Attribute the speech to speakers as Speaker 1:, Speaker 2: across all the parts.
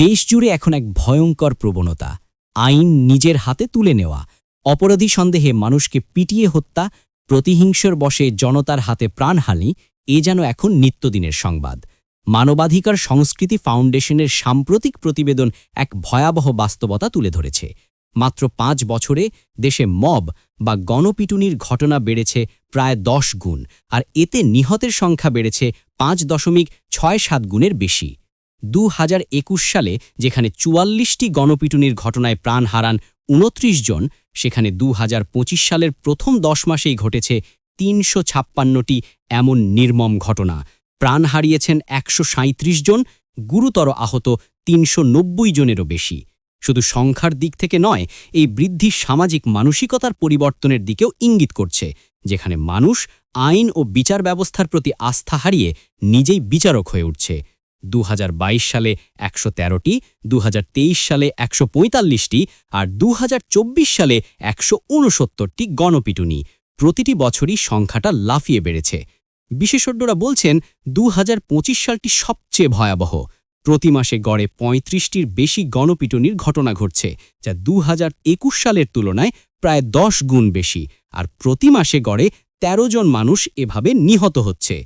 Speaker 1: দেশজুড়ে এখন এক ভয়ঙ্কর প্রবণতা। আইন নিজের হাতে তুলে নেওয়া। অপরাধী সন্দেহে মানুষকে পিটিয়ে হত্যা, প্রতিহিংসর বশে জনতার হাতে প্রাণহানি এ যেন এখন নিত্যদিনের সংবাদ। মানবাধিকার সংস্কৃতি ফাউন্ডেশনের সাম্প্রতিক প্রতিবেদন এক ভয়াবহ বাস্তবতা তুলে ধরেছে। মাত্র পাঁচ বছরে দেশে মব বা গণপিটুনির ঘটনা বেড়েছে প্রায় দশ গুণ, আর এতে নিহতের সংখ্যা বেড়েছে পাঁচ দশমিক ছয় সাত গুণের বেশি। দু হাজার একুশ সালে যেখানে চুয়াল্লিশটি গণপিটুনির ঘটনায় প্রাণ হারান উনত্রিশ জন, সেখানে দু হাজার পঁচিশ সালের প্রথম দশ মাসেই ঘটেছে তিনশো ছাপ্পান্নটি এমন নির্মম ঘটনা। প্রাণ হারিয়েছেন একশো জন, গুরুতর আহত তিনশো নব্বই জনেরও বেশি। শুধু সংখ্যার দিক থেকে নয়, এই বৃদ্ধি সামাজিক মানসিকতার পরিবর্তনের দিকেও ইঙ্গিত করছে, যেখানে মানুষ আইন ও বিচার ব্যবস্থার প্রতি আস্থা হারিয়ে নিজেই বিচারক হয়ে উঠছে। দু হাজার বাইশ সালে একশো তেরোটি দু হাজার তেইশ সালে একশো পঁয়তাল্লিশটি আর দু হাজার চব্বিশ সালে একশো উনসত্তরটি গণপিটুনি। প্রতিটি বছরই সংখ্যাটা লাফিয়ে বেড়েছে। বিশেষজ্ঞরা বলছেন দু হাজার পঁচিশ সালটি সবচেয়ে ভয়াবহ। প্রতি মাসে গড়ে পঁয়ত্রিশটির বেশি গণপিটুনির ঘটনা ঘটছে, যা দু হাজার একুশ সালের তুলনায় প্রায় দশ গুণ বেশি। আর প্রতি মাসে গড়ে ১৩ জন মানুষ এভাবে নিহত হচ্ছে।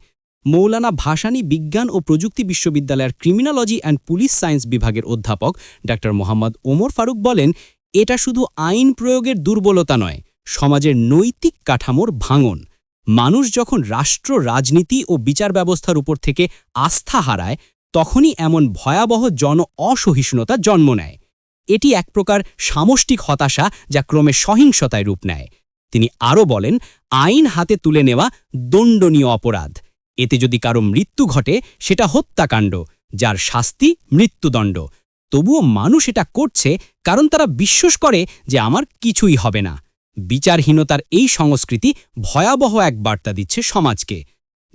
Speaker 1: মৌলানা ভাসানী বিজ্ঞান ও প্রযুক্তি বিশ্ববিদ্যালয়ের ক্রিমিনোলজি অ্যান্ড পুলিশ সায়েন্স বিভাগের অধ্যাপক ডা মোহাম্মদ ওমর ফারুক বলেন, এটা শুধু আইন প্রয়োগের দুর্বলতা নয়, সমাজের নৈতিক কাঠামোর ভাঙন। মানুষ যখন রাষ্ট্র, রাজনীতি ও বিচার ব্যবস্থার উপর থেকে আস্থা হারায়, তখনই এমন ভয়াবহ জন অসহিষ্ণুতা জন্ম নেয়। এটি এক প্রকার সামষ্টিক হতাশা যা ক্রমে সহিংসতায় রূপ নেয়। তিনি আরও বলেন, আইন হাতে তুলে নেওয়া দণ্ডনীয় অপরাধ। এতে যদি কারও মৃত্যু ঘটে, সেটা হত্যাকাণ্ড, যার শাস্তি মৃত্যুদণ্ড। তবুও মানুষ এটা করছে কারণ তারা বিশ্বাস করে যে আমার কিছুই হবে না। বিচারহীনতার এই সংস্কৃতি ভয়াবহ এক বার্তা দিচ্ছে সমাজকে।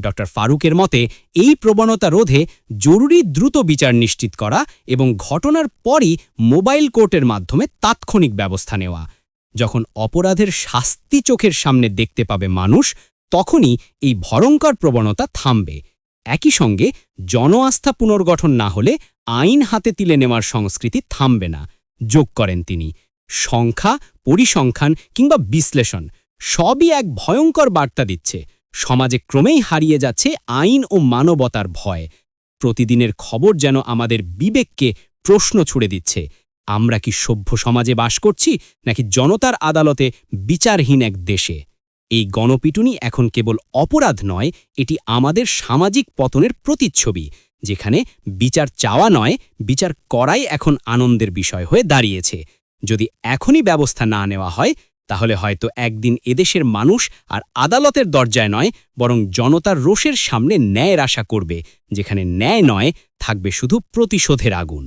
Speaker 1: ড. ফারুকের মতে, এই প্রবণতা রোধে জরুরি দ্রুত বিচার নিশ্চিত করা এবং ঘটনার পরই মোবাইল কোর্টের মাধ্যমে তাৎক্ষণিক ব্যবস্থা নেওয়া। যখন অপরাধের শাস্তি চোখের সামনে দেখতে পাবে মানুষ তখনই এই ভয়ঙ্কর প্রবণতা থামবে। একই সঙ্গে জনআস্থা পুনর্গঠন না হলে আইন হাতে তুলে নেওয়ার সংস্কৃতি থামবে না, যোগ করেন তিনি। সংখ্যা, পরিসংখ্যান কিংবা বিশ্লেষণ সবই এক ভয়ঙ্কর বার্তা দিচ্ছে। সমাজে ক্রমেই হারিয়ে যাচ্ছে আইন ও মানবতার ভয়। প্রতিদিনের খবর যেন আমাদের বিবেককে প্রশ্ন ছুড়ে দিচ্ছে, আমরা কি সভ্য সমাজে বাস করছি নাকি জনতার আদালতে বিচারহীন এক দেশে? এই গণপিটুনি এখন কেবল অপরাধ নয়, এটি আমাদের সামাজিক পতনের প্রতিচ্ছবি, যেখানে বিচার চাওয়া নয়, বিচার করাই এখন আনন্দের বিষয় হয়ে দাঁড়িয়েছে। যদি এখনই ব্যবস্থা না নেওয়া হয়, তাহলে হয়তো একদিন এদেশের মানুষ আর আদালতের দরজায় নয়, বরং জনতার রোষের সামনে ন্যায়ের আশা করবে, যেখানে ন্যায় নয়, থাকবে শুধু প্রতিশোধের আগুন।